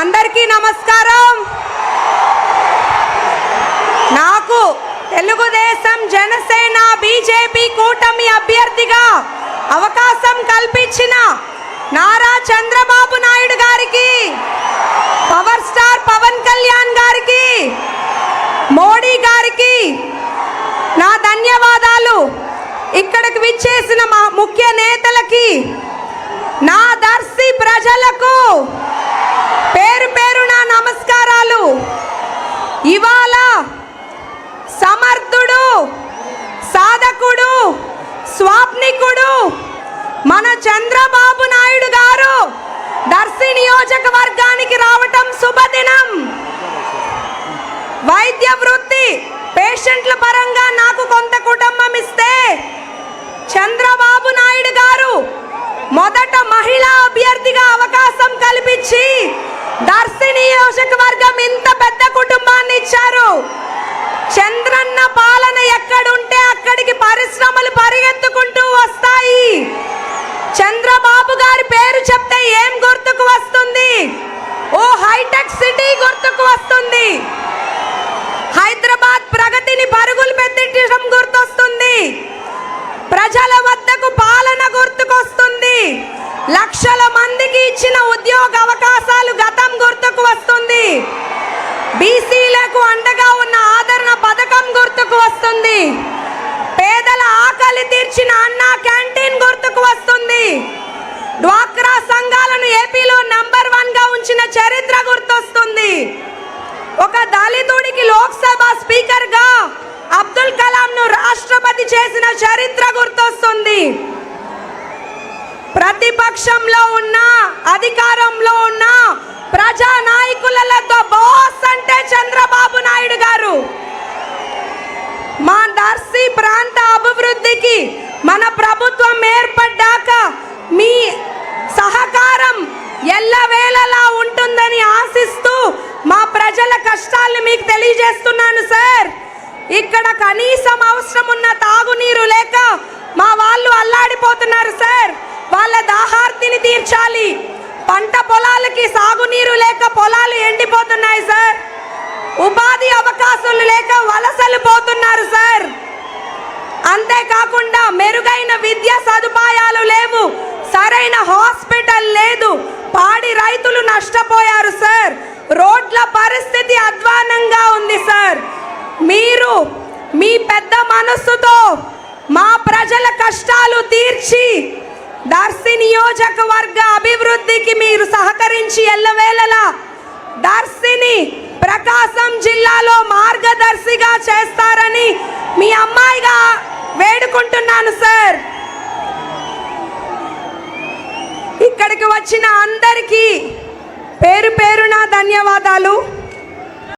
అందరికీ నమస్కారం. నాకు తెలుగుదేశం జనసేన బీజేపీ కూటమి అభ్యర్థిగా అవకాశం కల్పించిన నారా చంద్రబాబు నాయుడు గారికి పవర్ స్టార్ పవన్ కళ్యాణ్ గారికి మోడీ గారికి నా ధన్యవాదాలు. ఇక్కడికి విచ్చేసిన మా ముఖ్య నేతలకి నా దర్శి ప్రజలకు నమస్కారాలు ఇవాళ సమర్థుడు సాధకుడు స్వాప్నికుడు మన చంద్రబాబు నాయుడు గారు దర్శి నియోజకవర్గానికి రావటం శుభదినం. వైద్య వృత్తి పేషెంట్ల పరంగా నాకు కొంత కుటుంబం ఇస్తే చంద్రబాబు నాయుడు గారు మొదట మహిళా అభ్యర్థిగా అవకాశం కలిగి ఇంత పెద్ద కుటుంబాన్ని ఇచ్చారు? చంద్రన్న పాలన ఎక్కడుంటే అక్కడికి పరిశ్రమలు పరిగెత్తుకుంటూ వస్తాయి. చంద్రబాబు గారి పేరు చెప్తే ఏం గుర్తుకు వస్తుంది? ఓ హైటెక్ సిటీ గుర్తుకు వస్తుంది. హైదరాబాద్ ప్రగతిని పరుగులు పెట్టించడం గుర్తొస్తుంది. ప్రజల వద్దకు పాలన గుర్తు బీసీలకు అండగా ఉన్న ఆదరణ పథకం గుర్తుకు వస్తుంది. పేదల ఆకలి తీర్చిన అన్నా క్యాంటీన్ గుర్తుకు వస్తుంది. డ్వాక్రా సంఘాలను ఏపీలో నంబర్ వన్గా ఉంచిన చరిత్ర గుర్తొస్తుంది. ఒక దళితుడికి లోక్సభ స్పీకర్గా అబ్దుల్ కలాం ను రాష్ట్రపతి చేసిన చరిత్ర గుర్తొస్తుంది. ప్రతిపక్షంలో ఉన్న అధికారంలో ఉన్న ప్రజా నాయకులతో మా దర్శి ప్రాంత అభివృద్ధికి మన ప్రభుత్వం ఏర్పడ్డాక మీ సహకారం ఎల్లవేళలా ఉంటుందని ఆశిస్తూ మా ప్రజల కష్టాలను మీకు తెలియజేస్తున్నాను సార్. ఇక్కడ కనీసం అవసరం ఉన్న తాగునీరు లేక మా వాళ్ళు అల్లాడిపోతున్నారు సార్. వాళ్ళ దాహార్తిని తీర్చాలి. పంట పొలాలకి సాగునీరు లేక పొలాలు ఎండిపోతున్నాయి సార్ ఉపాధి అవకాశాలు లేక వలసలు పోతున్నారు సార్. అంతేకాకుండా మెరుగైన విద్యా సదుపాయాలు లేవు సరైన హాస్పిటల్ లేదు పాడి రైతులు నష్టపోయారు సార్. రోడ్ల పరిస్థితి అధ్వానంగా ఉంది సార్. మీరు మీ పెద్ద మనస్సుతో మా ప్రజల కష్టాలు తీర్చి దర్శి నియోజకవర్గ అభివృద్ధికి మీరు సహకరించి ఎల్లవేళలా దర్శిని ప్రకాశం జిల్లాలో మార్గదర్శిగా చేస్తారు. మీ అమ్మాయిగా వేడుకుంటున్నాను సార్. ఇక్కడికి వచ్చిన అందరికీ పేరు పేరున ధన్యవాదాలు.